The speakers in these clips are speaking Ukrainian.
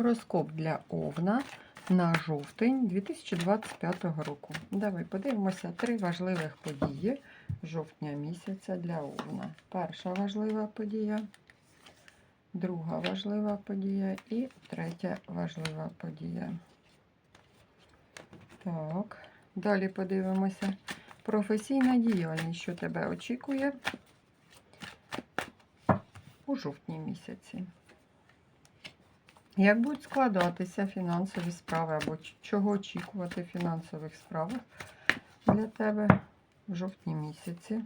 Гороскоп для Овна на жовтень 2025 року. Давай подивимося три важливих події жовтня місяця для Овна. Перша важлива подія, друга важлива подія і третя важлива подія. Так, далі подивимося. Професійна діяльність, що тебе очікує у жовтні місяці. Як будуть складатися фінансові справи або чого очікувати в фінансових справах для тебе в жовтні місяці?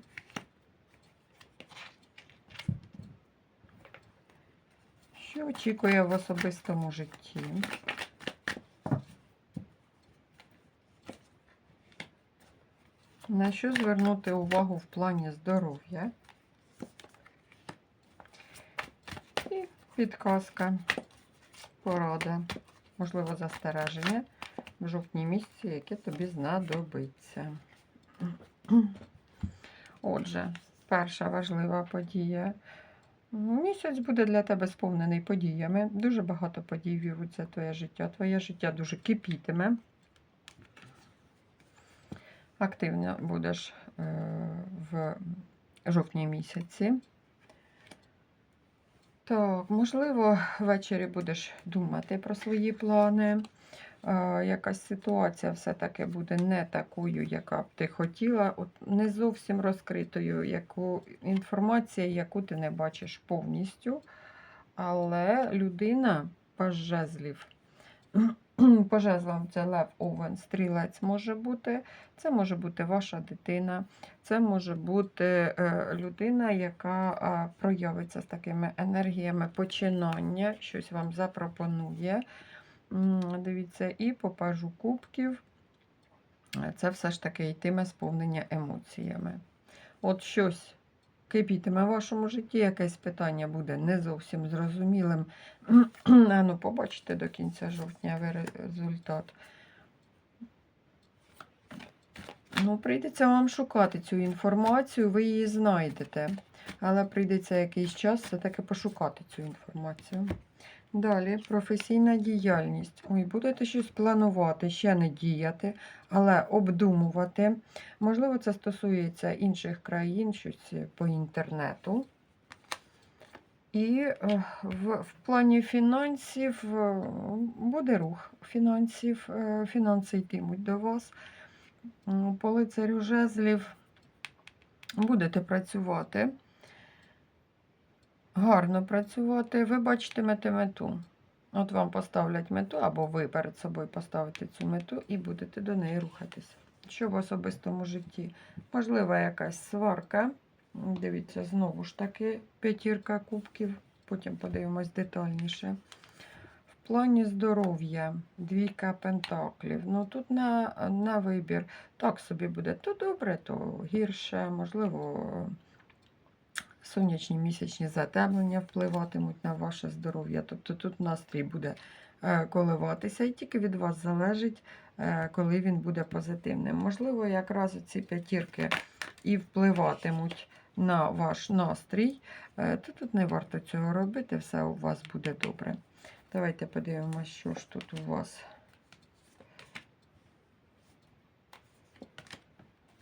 Що очікує в особистому житті? На що звернути увагу в плані здоров'я? І підказка порада, можливо, застереження в жовтні місяці, яке тобі знадобиться. Отже, перша важлива подія. Місяць буде для тебе сповнений подіями. Дуже багато подій віруться твоє життя. Твоє життя дуже кипітиме. Активно будеш е, в жовтні місяці. Так, можливо, ввечері будеш думати про свої плани. Е, якась ситуація все-таки буде не такою, яка б ти хотіла, от не зовсім розкритою, яку інформація, яку ти не бачиш повністю. Але людина жезлів. По жезлам це лев, овен, стрілець може бути. Це може бути ваша дитина, це може бути е, людина, яка проявиться з такими енергіями починання, щось вам запропонує. Дивіться, і по пажу кубків це все ж таки йтиме сповнення емоціями. От щось кипітиме в вашому житті, якесь питання буде не зовсім зрозумілим. Ну, побачите до кінця жовтня результат. Ну, прийдеться вам шукати цю інформацію, ви її знайдете. Але прийдеться якийсь час все-таки пошукати цю інформацію. Далі професійна діяльність. Ой, будете щось планувати, ще не діяти, але обдумувати. Можливо, це стосується інших країн, щось по інтернету. І е, в, в плані фінансів е, буде рух фінансів, е, фінанси йтимуть до вас. По лицарю жезлів будете працювати, гарно працювати, ви бачитимете мету. От вам поставлять мету, або ви перед собою поставите цю мету і будете до неї рухатися. Що в особистому житті? Можливо, якась сварка. Дивіться, знову ж таки, п'ятірка кубків, потім подивимось детальніше. В плані здоров'я, двійка пентаклів. Ну тут на, на вибір. Так собі буде то добре, то гірше, можливо, сонячні місячні затемнення впливатимуть на ваше здоров'я. Тобто тут настрій буде е, коливатися, і тільки від вас залежить, е, коли він буде позитивним. Можливо, якраз ці п'ятірки і впливатимуть на ваш настрій, е, то тут не варто цього робити, все у вас буде добре. Давайте подивимося, що ж тут у вас.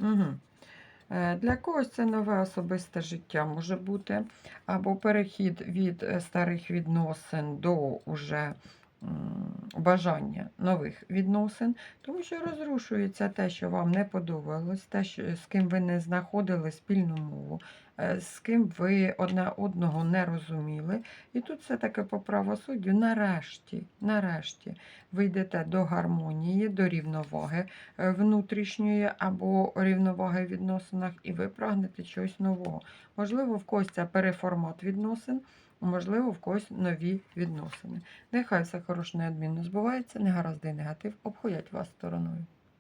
Угу. Для когось це нове особисте життя може бути, або перехід від е, старих відносин до уже бажання нових відносин, тому що розрушується те, що вам не подобалось, те, що, з ким ви не знаходили спільну мову, е, з ким ви одне одного не розуміли. І тут все-таки по правосуддю нарешті, нарешті ви йдете до гармонії, до рівноваги е, внутрішньої або рівноваги в відносинах, і ви прагнете чогось нового. Можливо, в когось це переформат відносин, можливо, в когось нові відносини. Нехай все хороше неодмінно збувається, негаразди і негатив обходять вас стороною.